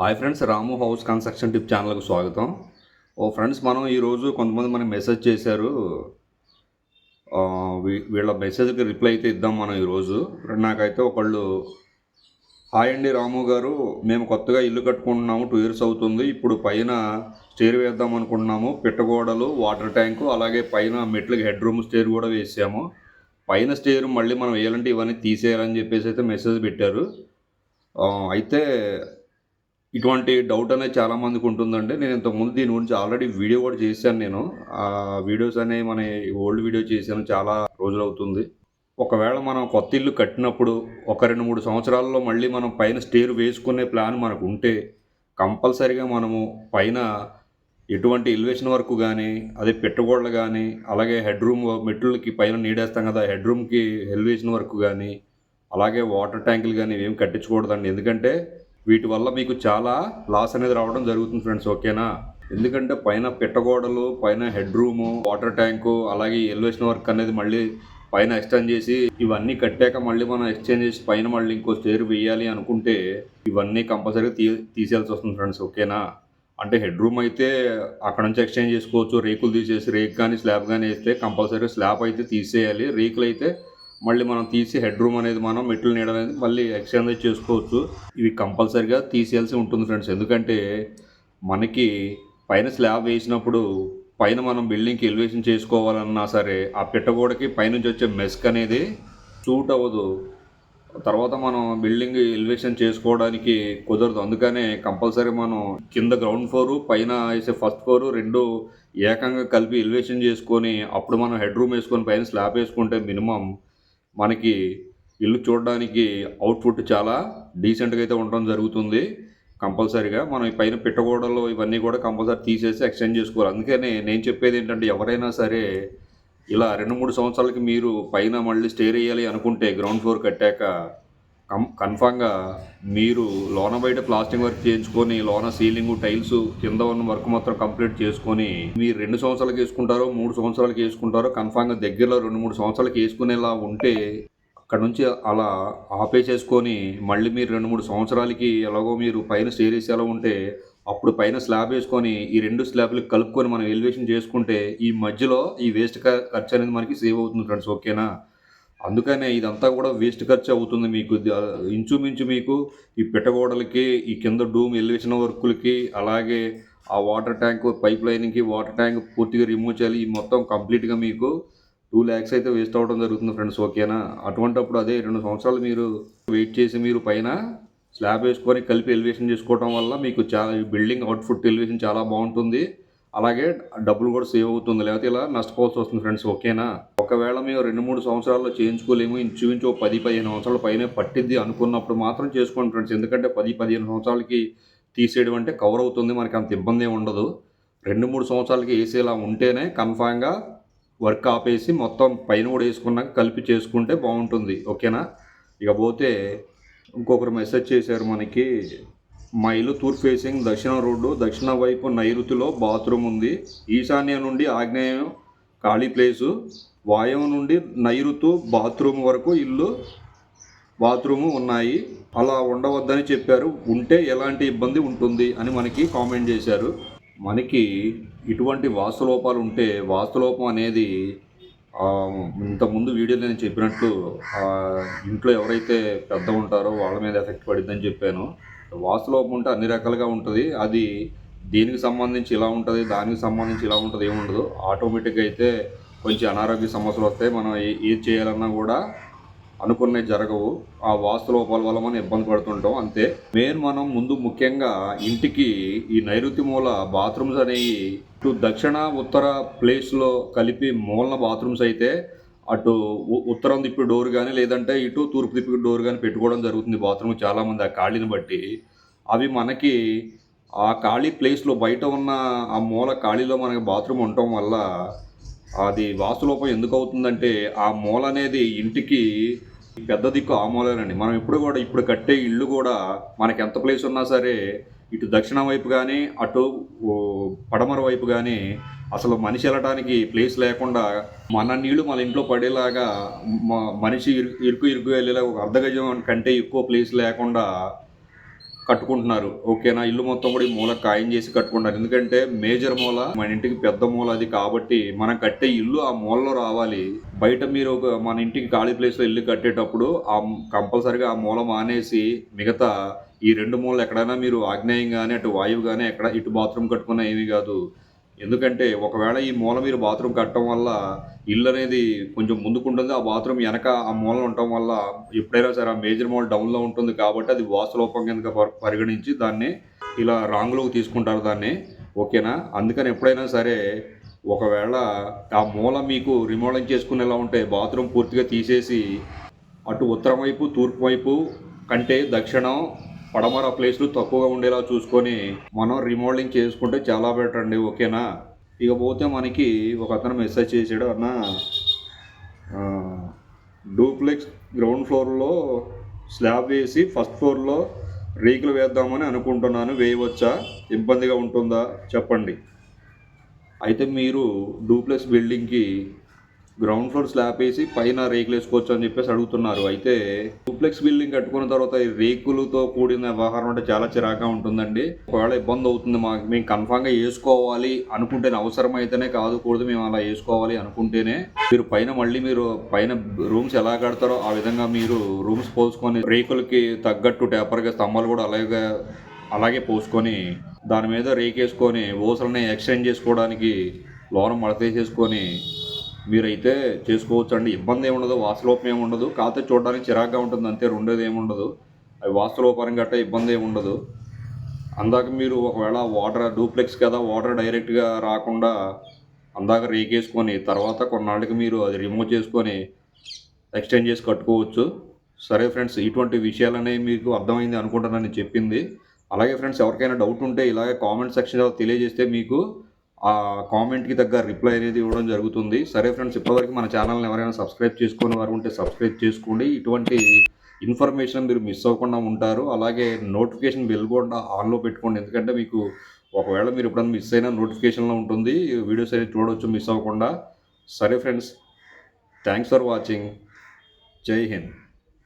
Hi friends Ramu house construction tip ఛానల్కు స్వాగతం. ఓ friends మనం ఈరోజు కొంతమంది మనకి మెసేజ్ చేశారు. వీ- వీళ్ళ మెసేజ్కి రిప్లై అయితే ఇద్దాం మనం ఈరోజు నాకైతే ఒకళ్ళు హాయ్ అండి రాము గారు మేము కొత్తగా ఇల్లు కట్టుకుంటున్నాము టూ ఇయర్స్ అవుతుంది. ఇప్పుడు పైన స్టేర్ వేద్దాం అనుకుంటున్నాము. పిట్టగోడలు వాటర్ ట్యాంకు అలాగే పైన మెట్లకి హెడ్ రూమ్ స్టేర్ కూడా వేసాము. పైన స్టేర్ మళ్ళీ మనం వేయాలంటే ఇవన్నీ తీసేయాలని చెప్పేసి అయితే మెసేజ్ పెట్టారు. అయితే ఇటువంటి డౌట్ అనేది చాలా మందికి ఉంటుందండి. నేను ఇంతకుముందు దీని గురించి ఆల్రెడీ వీడియో కూడా చేశాను నేను. ఆ వీడియోస్ అనేవి మన ఓల్డ్ వీడియో చేశాను చాలా రోజులు అవుతుంది. ఒకవేళ మనం కొత్త ఇల్లు కట్టినప్పుడు ఒక రెండు మూడు సంవత్సరాల్లో మళ్ళీ మనం పైన స్టేర్ వేసుకునే ప్లాన్ మనకు ఉంటే కంపల్సరీగా మనము పైన ఎటువంటి ఎలివేషన్ వర్క్ కానీ అదే పెట్టగోడలు కానీ అలాగే హెడ్ రూమ్ మెట్లకి పైన నీడేస్తాం కదా హెడ్ రూమ్కి ఎలివేషన్ వర్క్ కానీ అలాగే వాటర్ ట్యాంకులు కానీ ఏం కట్టించకూడదండి. ఎందుకంటే వీటి వల్ల మీకు చాలా లాస్ అనేది రావడం జరుగుతుంది ఫ్రెండ్స్ ఓకేనా? ఎందుకంటే పైన పెట్టగోడలు పైన హెడ్ రూము వాటర్ ట్యాంకు అలాగే ఎలివేషన్ వర్క్ అనేది మళ్ళీ పైన ఎక్స్టెండ్ చేసి ఇవన్నీ కట్టాక మళ్ళీ మనం ఎక్స్చేంజ్ చేసి పైన మళ్ళీ ఇంకో స్టేర్ వేయాలి అనుకుంటే ఇవన్నీ కంపల్సరీ తీ తీసేయాల్సి వస్తుంది ఫ్రెండ్స్ ఓకేనా? అంటే హెడ్ రూమ్ అయితే అక్కడ నుంచి ఎక్స్చేంజ్ చేసుకోవచ్చు రేకులు తీసేసి రేక్ కానీ స్లాబ్ కానీ వేస్తే కంపల్సరీ స్లాబ్ అయితే తీసేయాలి. రేకులు అయితే మళ్ళీ మనం తీసి హెడ్ రూమ్ అనేది మనం మెట్లు నీడ అనేది మళ్ళీ ఎక్స్చేంజ్ చేసుకోవచ్చు. ఇవి కంపల్సరీగా తీసేయాల్సి ఉంటుంది ఫ్రెండ్స్. ఎందుకంటే మనకి పైన స్లాబ్ వేసినప్పుడు పైన మనం బిల్డింగ్కి ఎలివేషన్ చేసుకోవాలన్నా సరే ఆ పిట్టగోడకి పైనుంచి వచ్చే మెస్క్ అనేది సూట్ అవ్వదు. తర్వాత మనం బిల్డింగ్ ఎలివేషన్ చేసుకోవడానికి కుదరదు. అందుకనే కంపల్సరీ మనం కింద గ్రౌండ్ ఫ్లోర్ పైన వేసే ఫస్ట్ ఫ్లోరు రెండు ఏకంగా కలిపి ఎలివేషన్ చేసుకొని అప్పుడు మనం హెడ్ రూమ్ వేసుకొని పైన స్లాబ్ వేసుకుంటే మినిమం మనకి ఇల్లు చూడడానికి అవుట్పుట్ చాలా డీసెంట్గా అయితే ఉండడం జరుగుతుంది. కంపల్సరీగా మనం ఈ పైన పెట్టగోడలు ఇవన్నీ కూడా కంపల్సరీ తీసేసి ఎక్స్చేంజ్ చేసుకోవాలి. అందుకనే నేను చెప్పేది ఏంటంటే ఎవరైనా సరే ఇలా రెండు మూడు సంవత్సరాలకి మీరు పైన మళ్ళీ స్టే చేయాలి అనుకుంటే గ్రౌండ్ ఫ్లోర్ కట్టాక కం కన్ఫామ్గా మీరు లోన బయట ప్లాస్టింగ్ వర్క్ చేయించుకొని లోన సీలింగ్ టైల్స్ కింద ఉన్న వర్క్ మొత్తం కంప్లీట్ చేసుకొని మీరు రెండు సంవత్సరాలకు వేసుకుంటారో మూడు సంవత్సరాలకి వేసుకుంటారో కన్ఫామ్గా దగ్గరలో రెండు మూడు సంవత్సరాలకి వేసుకునేలా ఉంటే అక్కడ నుంచి అలా ఆపేసేసుకొని మళ్ళీ మీరు రెండు మూడు సంవత్సరాలకి ఎలాగో మీరు పైన స్టే చేసేలా ఉంటే అప్పుడు పైన స్లాబ్ వేసుకొని ఈ రెండు స్లాబ్లకు కలుపుకొని మనం ఎలివేషన్ చేసుకుంటే ఈ మధ్యలో ఈ వేస్ట్ ఖర్చు అనేది మనకి సేవ్ అవుతుంది ఫ్రెండ్స్ ఓకేనా అందుకనే ఇదంతా కూడా వేస్ట్ ఖర్చు అవుతుంది మీకు. ఇంచుమించు మీకు ఈ పిట్టగోడలకి ఈ కింద డూమ్ ఎలివేషన్ వర్కులకి అలాగే ఆ వాటర్ ట్యాంక్ పైప్ లైనింగ్కి వాటర్ ట్యాంక్ పూర్తిగా రిమూవ్ చేయాలి. ఈ మొత్తం కంప్లీట్గా మీకు టూ ల్యాక్స్ అయితే వేస్ట్ అవ్వడం జరుగుతుంది ఫ్రెండ్స్ ఓకేనా? అటువంటప్పుడు అదే రెండు సంవత్సరాలు మీరు వెయిట్ చేసి మీరు పైన స్లాబ్ వేసుకొని కలిపి ఎలివేషన్ చేసుకోవడం వల్ల మీకు చాలా బిల్డింగ్ అవుట్ఫుట్ ఎలివేషన్ చాలా బాగుంటుంది. అలాగే డబ్బులు కూడా సేవ్ అవుతుంది. లేకపోతే ఇలా నష్టపోవాల్సి వస్తుంది ఫ్రెండ్స్ ఓకేనా? ఒకవేళ మేము రెండు మూడు సంవత్సరాల్లో చేయించుకోలేము ఇంచుమించు పది పదిహేను సంవత్సరాల పైన పట్టిద్ది అనుకున్నప్పుడు మాత్రం చేసుకోండి ఫ్రెండ్స్. ఎందుకంటే పది పదిహేను సంవత్సరాలకి తీసేయడం అంటే కవర్ అవుతుంది మనకి అంత ఇబ్బంది ఉండదు. రెండు మూడు సంవత్సరాలకి వేసేలా ఉంటేనే కన్ఫామ్గా వర్క్ ఆపేసి మొత్తం పైన కూడా వేసుకున్నాక కలిపి చేసుకుంటే బాగుంటుంది. ఓకేనా? ఇక పోతే ఇంకొకరు మెసేజ్ చేశారు మనకి మా ఇల్లు తూర్పు ఫేసింగ్ దక్షిణ రోడ్డు దక్షిణ వైపు నైరుతిలో బాత్రూమ్ ఉంది. ఈశాన్యం నుండి ఆగ్నేయం ఖాళీ ప్లేసు వాయువు నుండి నైరుతు బాత్రూమ్ వరకు ఇల్లు బాత్రూము ఉన్నాయి. అలా ఉండవద్దని చెప్పారు. ఉంటే ఎలాంటి ఇబ్బంది ఉంటుంది అని మనకి కామెంట్ చేశారు. మనకి ఇటువంటి వాస్తులోపాలు ఉంటే వాస్తులోపం అనేది ఇంతకుముందు వీడియోలో నేను చెప్పినట్లు ఇంట్లో ఎవరైతే పెద్ద ఉంటారో వాళ్ళ మీద ఎఫెక్ట్ పడిద్దని చెప్పాను. వాస్తులోపం ఉంటే అన్ని రకాలుగా ఉంటుంది. అది దీనికి సంబంధించి ఇలా ఉంటుంది దానికి సంబంధించి ఇలా ఉంటుంది ఏముండదు. ఆటోమేటిక్గా అయితే కొంచెం అనారోగ్య సమస్యలు వస్తాయి మనం ఏ- ఏది చేయాలన్నా కూడా అనుకున్నవి జరగవు. ఆ వాస్తు లోపాల వల్ల మనం ఇబ్బంది పడుతుంటాం అంతే. మెయిన్ మనం ముందు ముఖ్యంగా ఇంటికి ఈ నైరుతి మూల బాత్రూమ్స్ అనేవి ఇటు దక్షిణ ఉత్తర ప్లేస్లో కలిపి మూలన బాత్రూమ్స్ అయితే అటు ఉత్తరం తిప్పి డోర్ కానీ లేదంటే ఇటు తూర్పు తిప్పి డోర్ కానీ పెట్టుకోవడం జరుగుతుంది బాత్రూమ్ చాలామంది ఆ ఖాళీని బట్టి. అవి మనకి ఆ ఖాళీ ప్లేస్లో బయట ఉన్న ఆ మూల ఖాళీలో మనకి బాత్రూమ్ ఉండటం వల్ల అది వాస్తులోపం ఎందుకు అవుతుందంటే ఆ మూల అనేది ఇంటికి పెద్ద దిక్కు ఆ మూలేనండి. మనం ఇప్పుడు కూడా ఇప్పుడు కట్టే ఇల్లు కూడా మనకి ఎంత ప్లేస్ ఉన్నా సరే ఇటు దక్షిణం వైపు కానీ అటు పడమర వైపు కానీ అసలు మనిషి వెళ్ళటానికి ప్లేస్ లేకుండా మన నీళ్ళు మన ఇంట్లో పడేలాగా మనిషి ఇరు- ఇరుకు ఇరుకు వెళ్ళేలాగా ఒక అర్ధగజం కంటే ఎక్కువ ప్లేస్ లేకుండా కట్టుకుంటున్నారు. ఓకేనా? ఇల్లు మొత్తం కూడా ఈ మూల ఖాయం చేసి కట్టుకుంటారు ఎందుకంటే మేజర్ మూల మన ఇంటికి పెద్ద మూల అది కాబట్టి మనం కట్టే ఇల్లు ఆ మూలలో రావాలి. బయట మీరు ఒక మన ఇంటికి ఖాళీ ప్లేస్లో ఇల్లు కట్టేటప్పుడు ఆ కంపల్సరిగా ఆ మూల మానేసి మిగతా ఈ రెండు మూలలు ఎక్కడైనా మీరు ఆగ్నేయం కానీ అటు వాయువు కానీ ఎక్కడ ఇటు బాత్రూమ్ కట్టుకున్నా ఏమీ కాదు. ఎందుకంటే ఒకవేళ ఈ మూల మీరు బాత్రూమ్ కట్టడం వల్ల ఇల్లు అనేది కొంచెం ముందుకుంటుంది ఆ బాత్రూమ్ వెనక ఆ మూలం ఉండటం వల్ల ఎప్పుడైనా సరే ఆ మేజర్ మూల డౌన్లో ఉంటుంది కాబట్టి అది వాసులోపం కింద పరిగణించి దాన్ని ఇలా రాంగ్లోకి తీసుకుంటారు దాన్ని. ఓకేనా? అందుకని ఎప్పుడైనా సరే ఒకవేళ ఆ మూల మీకు రిమోడలింగ్ చేసుకునేలా ఉంటే బాత్రూమ్ పూర్తిగా తీసేసి అటు ఉత్తరం వైపు తూర్పు వైపు కంటే దక్షిణం పడమర ప్లేస్లు తక్కువగా ఉండేలా చూసుకొని మనం రిమోడలింగ్ చేసుకుంటే చాలా బెటర్ అండి ఓకేనా? ఇకపోతే మనకి ఒక అతను మెసేజ్ చేశాడు అన్న డూప్లెక్స్ గ్రౌండ్ ఫ్లోర్లో స్లాబ్ వేసి ఫస్ట్ ఫ్లోర్లో రేకులు వేద్దామని అనుకుంటున్నాను వేయవచ్చా? ఇబ్బందిగా ఉంటుందా? చెప్పండి. అయితే మీరు డూప్లెక్స్ బిల్డింగ్కి గ్రౌండ్ ఫ్లోర్ స్లాబ్ వేసి పైన రేకులు వేసుకోవచ్చు అని చెప్పేసి అడుగుతున్నారు. అయితే డూప్లెక్స్ బిల్డింగ్ కట్టుకున్న తర్వాత ఈ రేకులతో కూడిన వ్యవహారం అంటే చాలా చిరాగా ఉంటుందండి. ఒకవేళ ఇబ్బంది అవుతుంది మాకు మేము కన్ఫామ్గా వేసుకోవాలి అనుకుంటేనే అవసరం అయితేనే కాదు కూడదు మేము అలా వేసుకోవాలి అనుకుంటేనే మీరు పైన మళ్ళీ మీరు పైన రూమ్స్ ఎలా కడతారో ఆ విధంగా మీరు రూమ్స్ పోసుకొని రేకులకి తగ్గట్టు టేపర్గా స్తంభాలు కూడా అలాగే అలాగే పోసుకొని దాని మీద రేకేసుకొని ఓసల్ని ఎక్స్చేంజ్ చేసుకోవడానికి లోన మడతేసేసుకొని మీరైతే చేసుకోవచ్చు అండి ఇబ్బంది ఏముండదు ఉండదు ఏముండదు. ఉండదు కాకపోతే చూడడానికి చిరాగ్గా ఉంటుంది అంతే రెండోది ఏముండదు. ఉండదు అవి వాస్తులోపరం గట్ట ఇబ్బంది ఏముండదు. ఉండదు అందాక మీరు ఒకవేళ వాటర్ డూప్లెక్స్ కదా వాటర్ డైరెక్ట్గా రాకుండా అందాక రేకేసుకొని తర్వాత కొన్నాళ్ళకి మీరు అది రిమూవ్ చేసుకొని ఎక్స్టెండ్ చేసి కట్టుకోవచ్చు. సరే ఫ్రెండ్స్ ఇటువంటి విషయాలు అనేవి మీకు అర్థమైంది అనుకుంటానని చెప్పింది. అలాగే ఫ్రెండ్స్ ఎవరికైనా డౌట్ ఉంటే ఇలాగే కామెంట్ సెక్షన్లో తెలియజేస్తే మీకు ఆ కామెంట్కి తగ్గ రిప్లై అనేది ఇవ్వడం జరుగుతుంది. సరే ఫ్రెండ్స్ ఇప్పటివరకు మన ఛానల్ని ఎవరైనా సబ్స్క్రైబ్ చేసుకునే వారు ఉంటే సబ్స్క్రైబ్ చేసుకోండి. ఇటువంటి ఇన్ఫర్మేషన్ మీరు మిస్ అవ్వకుండా ఉంటారు. అలాగే నోటిఫికేషన్ బిల్ కూడా ఆన్లో పెట్టుకోండి. ఎందుకంటే మీకు ఒకవేళ మీరు ఎప్పుడైనా మిస్ అయినా నోటిఫికేషన్లో ఉంటుంది. వీడియోస్ అనేది చూడవచ్చు మిస్ అవ్వకుండా. సరే ఫ్రెండ్స్ థ్యాంక్స్ ఫర్ వాచింగ్. జై హింద్.